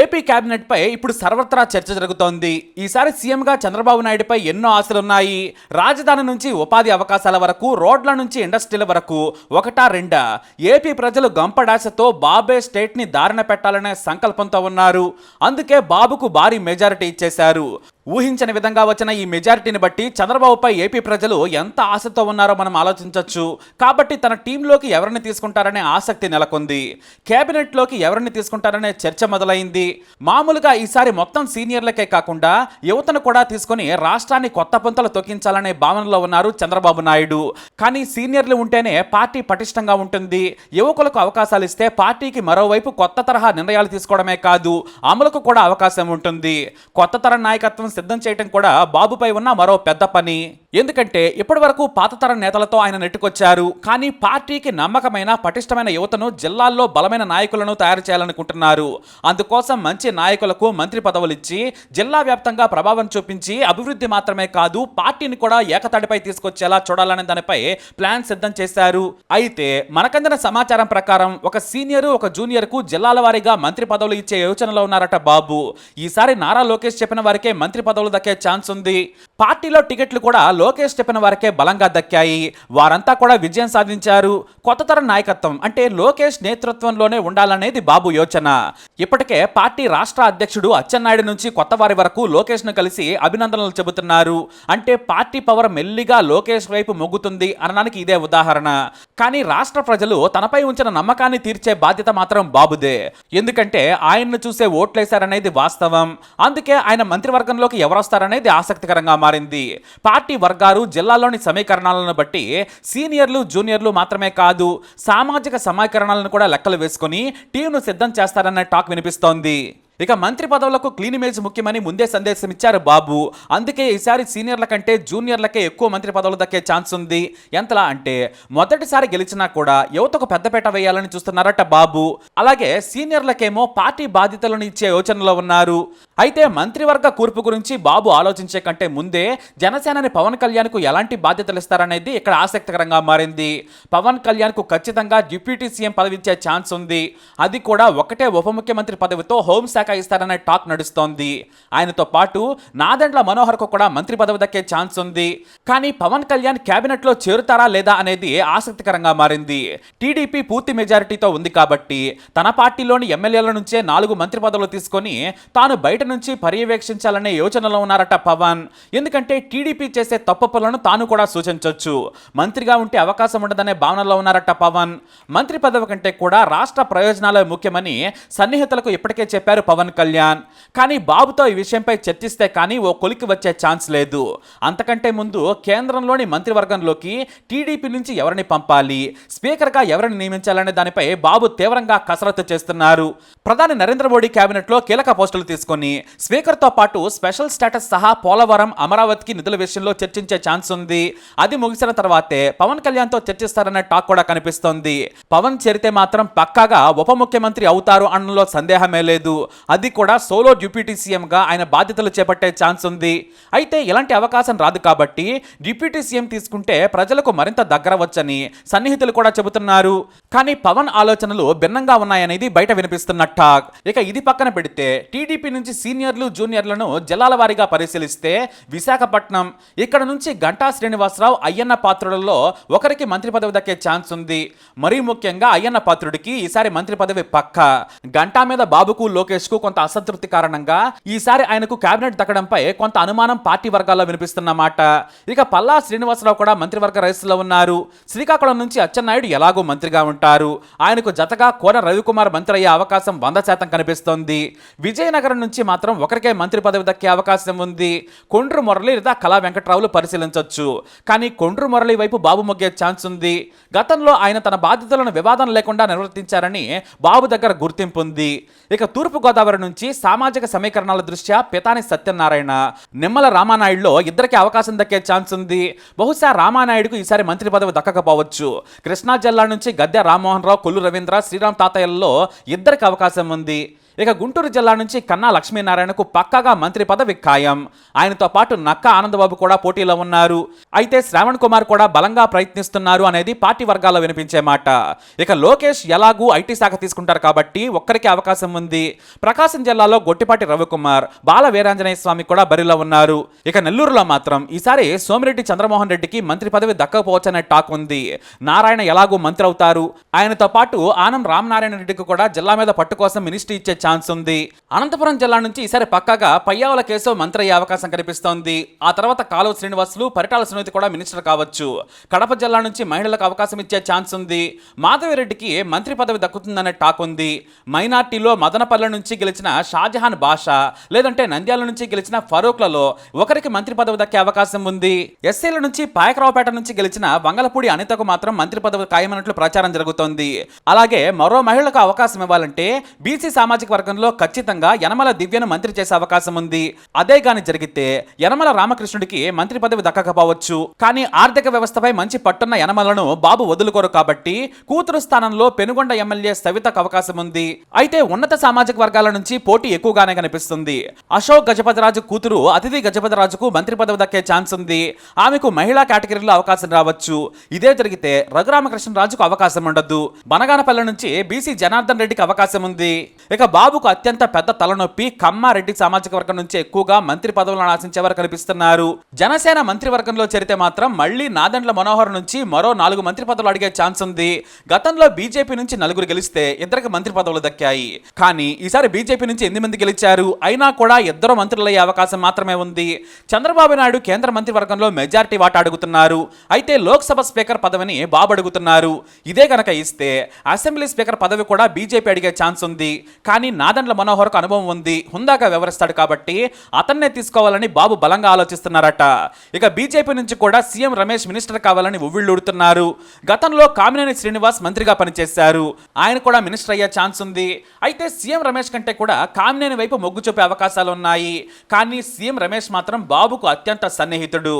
AP క్యాబినెట్పై ఇప్పుడు సర్వత్రా చర్చ జరుగుతోంది. ఈసారి సీఎంగా చంద్రబాబు నాయుడుపై ఎన్నో ఆశలున్నాయి రాజధాని నుంచి ఉపాధి అవకాశాల వరకు రోడ్ల నుంచి ఇండస్ట్రీల వరకు ఒకటా రెండా? ఏపీ ప్రజలు గంపడాశతో బాబే స్టేట్ని దారిన పెట్టాలనే సంకల్పంతో ఉన్నారు. అందుకే బాబుకు భారీ మెజారిటీ ఇచ్చేశారు. ఊహించని విధంగా వచ్చిన ఈ మెజారిటీని బట్టి చంద్రబాబుపై ఏపీ ప్రజలు ఎంత ఆశతో ఉన్నారో మనం ఆలోచించవచ్చు కాబట్టి తన టీంలోకి ఎవరిని తీసుకుంటారనే ఆసక్తి నెలకొంది. కేబినెట్లోకి ఎవరిని తీసుకుంటారనే చర్చ మొదలైంది. మామూలుగా ఈసారి మొత్తం సీనియర్లకే కాకుండా యువతను కూడా తీసుకొని రాష్ట్రాన్ని కొత్త పుంతలు తొక్కించాలనే భావనలో ఉన్నారు చంద్రబాబు నాయుడు. కానీ సీనియర్లు ఉంటేనే పార్టీ పటిష్టంగా ఉంటుంది. యువకులకు అవకాశాలు ఇస్తే పార్టీకి మరోవైపు కొత్త తరహా నిర్ణయాలు తీసుకోవడమే కాదు అమలుకు కూడా అవకాశం ఉంటుంది. కొత్త తరం నాయకత్వం సిద్ధం చేయటం కూడా బాబుపై ఉన్న మరో పెద్ద పని. ఎందుకంటే ఇప్పటి వరకు పాత తరం నేతలతో ఆయన నెట్టుకొచ్చారు. కానీ పార్టీకి నమ్మకమైన పటిష్టమైన యువతను జిల్లాల్లో బలమైన నాయకులను తయారు చేయాలనుకుంటున్నారు. అందుకోసం మంచి నాయకులకు మంత్రి పదవులు ఇచ్చి జిల్లా వ్యాప్తంగా ప్రభావం చూపించి అభివృద్ధి మాత్రమే కాదు పార్టీని కూడా ఏకతాటిపై తీసుకొచ్చేలా చూడాలనే దానిపై ప్లాన్ సిద్ధం చేశారు. అయితే మనకందిన సమాచారం ప్రకారం ఒక సీనియర్ ఒక జూనియర్కు జిల్లాల వారీగా మంత్రి పదవులు ఇచ్చే యోచనలో ఉన్నారట బాబు. ఈసారి నారా లోకేష్ చెప్పిన వారికే మంత్రి పదవులు దక్కే ఛాన్స్ ఉంది. పార్టీలో టికెట్లు కూడా లోకేష్ చెప్పిన వారికే బలంగా దక్కాయి. వారంతా కూడా విజయం సాధించారు. కొత్త తరం నాయకత్వం అంటే లోకేష్ నేతృత్వంలోనే ఉండాలనేది బాబు యోచన. ఇప్పటికే పార్టీ రాష్ట్ర అధ్యక్షుడు అచ్చెన్నాయుడు నుంచి కొత్త వారి వరకు లోకేష్ను కలిసి అభినందనలు చెబుతున్నారు. అంటే పార్టీ పవర్ మెల్లిగా లోకేష్ వైపు మొగ్గుతుంది అనడానికి ఇదే ఉదాహరణ. కానీ రాష్ట్ర ప్రజలు తనపై ఉంచిన నమ్మకాన్ని తీర్చే బాధ్యత మాత్రం బాబుదే. ఎందుకంటే ఆయన్ను చూసే ఓట్లేశారనేది వాస్తవం. అందుకే ఆయన మంత్రివర్గంలోకి ఎవరొస్తారనేది ఆసక్తికరంగా మారింది. పార్టీ వర్గాలు జిల్లాలోని సమీకరణాలను బట్టి సీనియర్లు జూనియర్లు మాత్రమే కాదు సామాజిక సమీకరణాలను కూడా లెక్కలు వేసుకుని టీంను సిద్ధం చేస్తారన్న టాక్ వినిపిస్తోంది. ఇక మంత్రి పదవులకు క్లీన్ ఇమేజ్ ముఖ్యమని ముందే సందేశం ఇచ్చారు బాబు. అందుకే ఈసారి సీనియర్ల కంటే జూనియర్లకే ఎక్కువ మంత్రి పదవులు దక్కే ఛాన్స్ ఉంది. ఎంతలా అంటే మొదటిసారి గెలిచినా కూడా యువతకు పెద్దపేట వేయాలని చూస్తున్నారట బాబు. అలాగే సీనియర్లకేమో పార్టీ బాధ్యతలను ఇచ్చే యోచనలో ఉన్నారు. అయితే మంత్రివర్గ కూర్పు గురించి బాబు ఆలోచించే కంటే ముందే జనసేనని పవన్ కళ్యాణ్కు ఎలాంటి బాధ్యతలు ఇస్తారనేది ఇక్కడ ఆసక్తికరంగా మారింది. పవన్ కళ్యాణ్కు ఖచ్చితంగా డిప్యూటీ సీఎం పదవి ఇచ్చే ఛాన్స్ ఉంది. అది కూడా ఒకటే ఉప ముఖ్యమంత్రి పదవితో హోంశాఖ ఇస్తారనే టాక్ నడుస్తోంది. ఆయనతో పాటు నాదెండ్ల మనోహర్కు కూడా మంత్రి పదవి దక్కే ఛాన్స్ ఉంది. కానీ పవన్ కళ్యాణ్ కేబినెట్లో చేరుతారా లేదా అనేది ఆసక్తికరంగా మారింది. టీడీపీ పూర్తి మెజారిటీతో ఉంది కాబట్టి తన పార్టీలోని ఎమ్మెల్యేల నుంచే నాలుగు మంత్రి పదవులు తీసుకొని తాను బయట నుంచి పర్యవేక్షించాలనే యోచనలో ఉన్నారట పవన్. ఎందుకంటే టీడీపీ చేసే తప్పు పనులను తాను కూడా సూచించవచ్చు మంత్రిగా ఉంటే అవకాశం ఉండదనే భావనలో ఉన్నారట పవన్. మంత్రి పదవి కంటే కూడా రాష్ట్ర ప్రయోజనాలే ముఖ్యమని సన్నిహితులకు ఇప్పటికే చెప్పారు పవన్ కళ్యాణ్. కానీ బాబుతో ఈ విషయంపై చర్చిస్తే కానీ ఓ కొలికి వచ్చే ఛాన్స్ లేదు. అంతకంటే ముందు కేంద్రంలోని మంత్రివర్గంలోకి టీడీపీ నుంచి ఎవరిని పంపాలి? స్పీకర్గా ఎవరిని నియమించాలనే దానిపై బాబు తీవ్రంగా కసరత్తు చేస్తున్నారు. ప్రధాని నరేంద్ర మోడీ కేబినెట్లో కీలక పోస్టులు తీసుకొని స్పీకర్తో పాటు స్పెషల్ స్టేటస్ సహా పోలవరం అమరావతికి నిధుల విషయంలో చర్చించే ఛాన్స్ ఉంది. అది ముగిసిన తర్వాతే పవన్ కళ్యాణ్తో చర్చిస్తారనే టాక్ కూడా కనిపిస్తోంది. పవన్ చేరితే మాత్రం పక్కాగా ఉప ముఖ్యమంత్రి అవుతారు అనడంలో సందేహమే లేదు. అది కూడా సోలో డిప్యూటీ సీఎంగా ఆయన బాధ్యతలు చేపట్టే ఛాన్స్ ఉంది. అయితే ఇలాంటి అవకాశం రాదు కాబట్టి డిప్యూటీ సీఎం తీసుకుంటే ప్రజలకు మరింత దగ్గర వచ్చని సన్నిహితులు కూడా చెబుతున్నారు. కానీ పవన్ ఆలోచనలు భిన్నంగా ఉన్నాయనేది బయట వినిపిస్తున్న టాక్ ఇక ఇది పక్కన పెడితే టీడీపీ నుంచి సీనియర్లు జూనియర్లను జిల్లాల వారీగా పరిశీలిస్తే విశాఖపట్నం ఇక్కడ నుంచి గంటా శ్రీనివాసరావు అయ్యన్న పాత్రులలో ఒకరికి మంత్రి పదవి దక్కే ఛాన్స్ ఉంది. మరీ ముఖ్యంగా అయ్యన్న పాత్రుడికి ఈసారి మంత్రి పదవి పక్క. గంటా మీద బాబుకు లోకేష్ కు కొంత అసంతృప్తి కారణంగా ఈసారి ఆయనకు కేబినెట్ దక్కడంపై కొంత అనుమానం పార్టీ వర్గాల్లో వినిపిస్తున్నమాట ఇక పల్లా శ్రీనివాసరావు కూడా మంత్రివర్గ రేసులో ఉన్నారు. శ్రీకాకుళం నుంచి అచ్చెన్నాయుడు ఎలాగో మంత్రిగా ఉంటారు. ఆయనకు జతగా కోన రవికుమార్ మంత్రి అయ్యే అవకాశం వంద శాతం కనిపిస్తోంది. విజయనగరం నుంచి మాత్రం ఒకరికే మంత్రి పదవి దక్కే అవకాశం ఉంది. కొండ్రు మురళి లేదా కళా వెంకట్రావులు పరిశీలించవచ్చు కానీ కొండ్రు మురళి వైపు బాబు మొగ్గే ఛాన్స్ ఉంది. గతంలో ఆయన తన బాధ్యతలను వివాదం లేకుండా నిర్వర్తించారని బాబు దగ్గర గుర్తింపు ఉంది. ఇక తూర్పుగోదావరి గోదావరి నుంచి సామాజిక సమీకరణాల దృష్ట్యా పితాని సత్యనారాయణ నిమ్మల రామానాయుడులో ఇద్దరికి అవకాశం దక్కే ఛాన్స్ ఉంది. బహుశా రామానాయుడుకు ఈసారి మంత్రి పదవి దక్కకపోవచ్చు. కృష్ణా జిల్లా నుంచి గద్దె రామ్మోహన్ రావు కొల్లు రవీంద్ర శ్రీరామ్ తాతయ్యలలో ఇద్దరికి అవకాశం ఉంది. ఇక గుంటూరు జిల్లా నుంచి కన్నా లక్ష్మీనారాయణకు పక్కాగా మంత్రి పదవి ఖాయం. ఆయనతో పాటు నక్క ఆనందబాబు కూడా పోటీలో ఉన్నారు. అయితే శ్రావణ్ కుమార్ కూడా బలంగా ప్రయత్నిస్తున్నారు అనేది పార్టీ వర్గాల్లో వినిపించే మాట. ఇక లోకేష్ ఎలాగూ ఐటీ శాఖ తీసుకుంటారు కాబట్టి ఒక్కరికి అవకాశం ఉంది. ప్రకాశం జిల్లాలో గొట్టిపాటి రవికుమార్ బాల వీరాంజనేయ స్వామి కూడా బరిలో ఉన్నారు. ఇక నెల్లూరులో మాత్రం ఈసారి సోమిరెడ్డి చంద్రమోహన్ రెడ్డికి మంత్రి పదవి దక్కకపోవచ్చనే టాక్ ఉంది. నారాయణ ఎలాగూ మంత్రి అవుతారు? ఆయనతో పాటు ఆనం రామనారాయణ రెడ్డికి కూడా జిల్లా మీద పట్టు కోసం మినిస్ట్రీ ఇచ్చే ఛాన్స్ ఉంది. అనంతపురం జిల్లా నుంచి ఈసారి పక్కాగా పయ్యావల కేశవ్ మంత్రి అయ్యే అవకాశం కనిపిస్తోంది. ఆ తర్వాత కాలువ శ్రీనివాసులు పరిటాల సునీతి కూడా మినిస్టర్ కావచ్చు. కడప జిల్లా నుంచి మహిళలకు అవకాశం ఇచ్చే ఛాన్స్ ఉంది. మాధవిరెడ్డికి మంత్రి పదవి దక్కుతుందనే టాక్ ఉంది. మైనార్టీలో మదనపల్లె నుంచి గెలిచిన షాజహాన్ బాషా లేదంటే నంద్యాల నుంచి గెలిచిన ఫరూక్లలో ఒకరికి మంత్రి పదవి దక్కే అవకాశం ఉంది. ఎస్సీల నుంచి పాయకరావుపేట నుంచి గెలిచిన వంగలపూడి అనితకు మాత్రం మంత్రి పదవి ఖాయమైనట్లు ప్రచారం జరుగుతోంది. అలాగే మరో మహిళకు అవకాశం ఇవ్వాలంటే బీసీ సామాజిక నియోజకవర్గంలో ఖచ్చితంగా యనమల దివ్యను మంత్రి చేసే అవకాశం ఉంది. అదే గాని జరిగితే యనమల రామకృష్ణుడికి మంత్రి పదవి దక్కకపోవచ్చు కానీ ఆర్థిక వ్యవస్థపై మంచి పట్టున్న యనమలను బాబు వదులుకోరు కాబట్టి కూతురు స్థానంలో పెనుగొండ ఎమ్మెల్యే సవితకు అవకాశం ఉంది. అయితే ఉన్నత సామాజిక వర్గాల నుంచి పోటీ ఎక్కువగానే కనిపిస్తుంది. అశోక్ గజపతిరాజు కూతురు అతిథి గజపతిరాజుకు మంత్రి పదవి దక్కే ఛాన్స్ ఉంది. ఆమెకు మహిళా కేటగిరీలో అవకాశం రావచ్చు. ఇదే జరిగితే రఘురామకృష్ణరాజుకు అవకాశం ఉండదు. బనగానపల్లి నుంచి బీసీ జనార్దన్ రెడ్డికి అవకాశం ఉంది. ఇక బాబుకు అత్యంత పెద్ద తలనొప్పి కమ్మారెడ్డి సామాజిక వర్గం నుంచి ఎక్కువగా మంత్రి పదవులను ఆశించేవారు కనిపిస్తున్నారు. జనసేన మంత్రివర్గంలో చేరితే మాత్రం మళ్ళీ నాదండ్ల మనోహర్ నుంచి మరో నాలుగు మంత్రి పదవులు అడిగే ఛాన్స్ ఉంది. గతంలో బీజేపీ నుంచి నలుగురు గెలిస్తే ఇద్దరికి మంత్రి పదవులు దక్కాయి. కానీ ఈసారి బీజేపీ నుంచి ఎనిమిది మంది గెలిచారు. అయినా కూడా ఇద్దరు మంత్రులయ్యే అవకాశం మాత్రమే ఉంది. చంద్రబాబు నాయుడు కేంద్ర మంత్రివర్గంలో మెజారిటీ వాటా అడుగుతున్నారు. అయితే లోక్సభ స్పీకర్ పదవిని బాబు అడుగుతున్నారు. ఇదే కనుక ఇస్తే అసెంబ్లీ స్పీకర్ పదవి కూడా బీజేపీ అడిగే ఛాన్స్ ఉంది. కానీ నాదండ్ల మనోహర్కు అనుభవం ఉంది హుందాగా వ్యవహరిస్తాడు కాబట్టి అతన్నే తీసుకోవాలని బాబు బలంగా ఆలోచిస్తున్నారట. ఇక బీజేపీ నుంచి కూడా సీఎం రమేష్ మినిస్టర్ కావాలని ఉవ్విళ్ళూడుతున్నారు. గతంలో కామినేని శ్రీనివాస్ మంత్రిగా పనిచేశారు. ఆయన కూడా మినిస్టర్ అయ్యే ఛాన్స్ ఉంది. అయితే సీఎం రమేష్ కంటే కూడా కామినేని వైపు మొగ్గు చూపే అవకాశాలు ఉన్నాయి. కానీ సీఎం రమేష్ మాత్రం బాబుకు అత్యంత సన్నిహితుడు.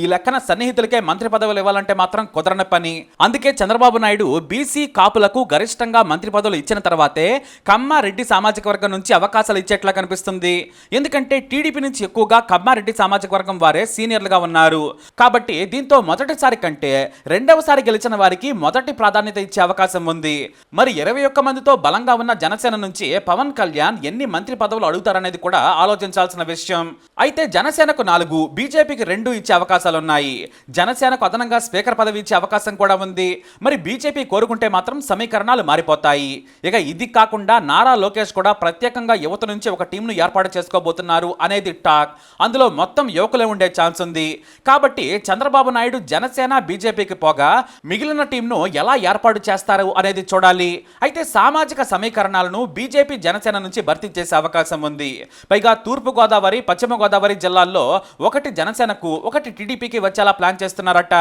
ఈ లెక్కన సన్నిహితులకే మంత్రి పదవులు ఇవ్వాలంటే మాత్రం కుదరని పని. అందుకే చంద్రబాబు నాయుడు బీసీ కాపులకు గరిష్టంగా మంత్రి పదవులు ఇచ్చిన తర్వాతే కమ్మారెడ్డి సామాజిక వర్గం నుంచి అవకాశాలు ఇచ్చేట్లా కనిపిస్తుంది. ఎందుకంటే టీడీపీ నుంచి ఎక్కువగా కమ్మారెడ్డి సామాజిక వర్గం వారే సీనియర్లుగా ఉన్నారు. కాబట్టి దీంతో మొదటిసారి కంటే రెండవసారి గెలిచిన వారికి మొదటి ప్రాధాన్యత ఇచ్చే అవకాశం ఉంది. మరి ఇరవై ఒక్క మందితో బలంగా ఉన్న జనసేన నుంచి పవన్ కళ్యాణ్ ఎన్ని మంత్రి పదవులు అడుగుతారనేది కూడా ఆలోచించాల్సిన విషయం. అయితే జనసేనకు నాలుగు బీజేపీకి రెండు ఇచ్చే అవకాశాలు ఉన్నాయి జనసేనకు అదనంగా స్పీకర్ పదవి ఇచ్చే అవకాశం కూడా ఉంది. మరి బీజేపీ కోరుకుంటే మాత్రం సమీకరణాలు మారిపోతాయి. ఇక ఇది కాకుండా నారా లోకేష్ కూడా ప్రత్యేకంగా యువత నుంచి ఒక టీంను ఏర్పాటు చేసుకోబోతున్నారు అనేది టాక్. అందులో మొత్తం యువకులే ఉండే ఛాన్స్ ఉంది. కాబట్టి చంద్రబాబు నాయుడు జనసేన బీజేపీకి పోగా మిగిలిన టీంను ఎలా ఏర్పాటు చేస్తారు అనేది చూడాలి. అయితే సామాజిక సమీకరణాలను బీజేపీ జనసేన నుంచి భర్తీ చేసే అవకాశం ఉంది. పైగా తూర్పు గోదావరి పశ్చిమ గోదావరి జిల్లాల్లో ఒకటి జనసేనకు ఒకటి టీడీపీకి వచ్చేలా ప్లాన్ చేస్తున్నారట.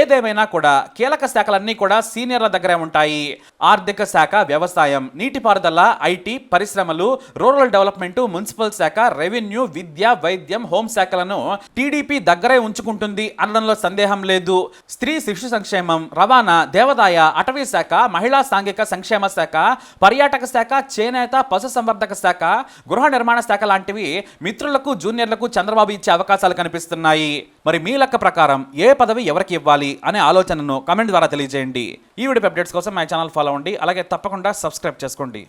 ఏదేమైనా కూడా కీలక శాఖలన్నీ కూడా సీనియర్ల దగ్గరే ఉంటాయి. ఆర్థిక శాఖ వ్యవసాయం నీటిపారుదల ఐటీ పరిశ్రమలు రూరల్ డెవలప్మెంట్ మున్సిపల్ శాఖ రెవెన్యూ విద్య వైద్యం హోంశాఖలను టీడీపీ దగ్గరే ఉంచుకుంటుంది అనడంలో సందేహం లేదు. స్త్రీ శిశు సంక్షేమం రవాణా దేవాదాయ అటవీ శాఖ మహిళా సాంఘిక సంక్షేమ శాఖ పర్యాటక శాఖ చేనేత పశు సంవర్ధక శాఖ గృహ నిర్మాణ శాఖ లాంటివి మిత్రులకు జూనియర్లకు చంద్రబాబు ఇచ్చే అవకాశాలు కనిపిస్తున్నాయి. మరి మీ లెక్క ప్రకారం ఏ పదవి ఎవరికి ఇవ్వాలి అనే ఆలోచనను కమెంట్ ద్వారా తెలియజేయండి. ఈ వీడియో అప్డేట్స్ కోసం మా ఛానల్ ఫాలో అవ్వండి. అలాగే తప్పకుండా సబ్స్క్రైబ్ చేసుకోండి.